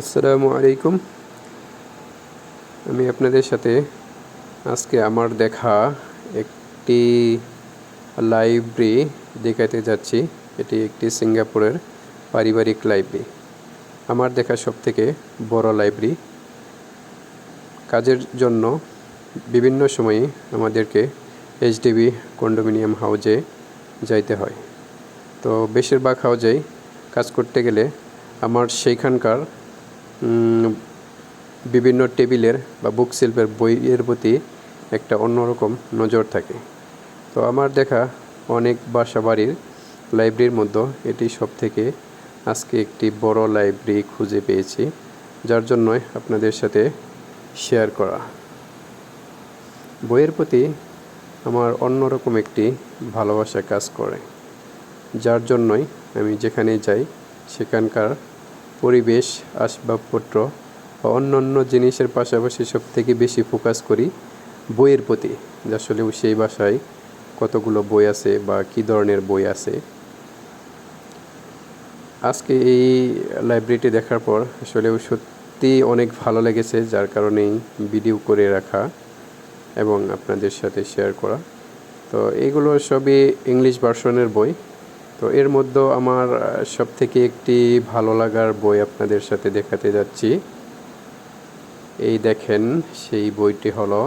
আসসালামু আলাইকুম। আমি আপনাদের সাথে আজকে আমার দেখা একটি লাইব্রেরি দেখাতে যাচ্ছি। এটি একটি সিঙ্গাপুরের পারিবারিক লাইব্রেরি। আমার দেখা সবথেকে বড় লাইব্রেরি। কাজের জন্য বিভিন্ন সময়ে আমাদেরকে এইচডিবি কন্ডোমিনিয়াম হাউজে যাইতে হয়। তো বেশিরভাগ হাউজেই কাজ করতে গেলে আমার সেইখানকার বিভিন্ন টেবিলের বা বুক শিল্পের বইয়ের প্রতি একটা অন্যরকম নজর থাকে। তো আমার দেখা অনেক বাসা বাড়ির লাইব্রেরির মধ্যে এটি সব থেকে আজকে একটি বড় লাইব্রেরি খুঁজে পেয়েছি, যার জন্যই আপনাদের সাথে শেয়ার করা। বইয়ের প্রতি আমার অন্যরকম একটি ভালোবাসা কাজ করে, যার জন্যই আমি যেখানে যাই সেখানকার পরিবেশ, আসবাবপত্র বা অন্য অন্য জিনিসের পাশাপাশি সব থেকে বেশি ফোকাস করি বইয়ের প্রতি। আসলে সেই বাসায় কতগুলো বই আছে বা কী ধরনের বই আছে। আজকে এই লাইব্রেরিটি দেখার পর আসলে সত্যি অনেক ভালো লেগেছে, যার কারণেই ভিডিও করে রাখা এবং আপনাদের সাথে শেয়ার করা। তো এইগুলো সবই ইংলিশ ভার্সনের বই। তো এর মধ্যে আমার সব থেকে একটি ভালো লাগার বই আপনাদের সাথে দেখাতে যাচ্ছি। এই দেখেন, সেই বইটি হলো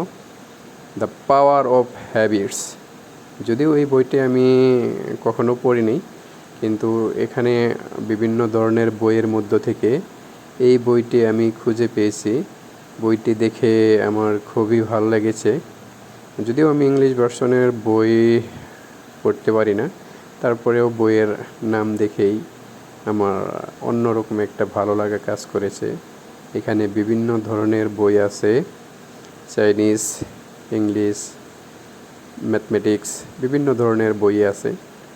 দ্য পাওয়ার অফ হ্যাবিটস যদিও এই বইটি আমি কখনো পড়িনি, কিন্তু এখানে বিভিন্ন ধরনের বইয়ের মধ্য থেকে এই বইটি আমি খুঁজে পেয়েছি। বইটি দেখে আমার খুবই ভালো লেগেছে। যদিও আমি ইংলিশ ভার্সনের বই পড়তে পারি না তারপরেও বইয়ের নাম দেখেই আমার অন্যরকম একটা ভালো লাগা কাজ করেছে। এখানে বিভিন্ন ধরনের বই আছে। চাইনিজ, ইংলিশ, ম্যাথমেটিক্স, বিভিন্ন ধরনের বই আছে।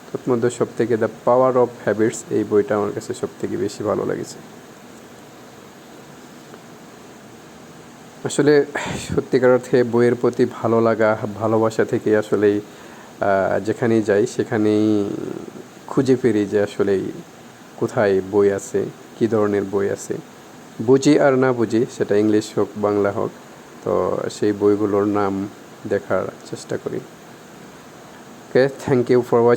তার মধ্যে সব থেকে দ্য পাওয়ার অফ হ্যাবিটস এই বইটা আমার কাছে সব থেকে বেশি ভালো লেগেছে। আসলে সত্যিকার অর্থে বইয়ের প্রতি ভালো লাগা, ভালোবাসা থেকে আসলেই যেখানেই যাই, সেখানেই খুঁজে ফিরি যে আসলে কোথায় বই আছে, কি ধরনের বই আছে। বুঝি আর না বুঝি, সেটা ইংলিশ হোক, বাংলা হোক, তো সেই বইগুলোর নাম দেখার চেষ্টা করি। Okay thank you for watching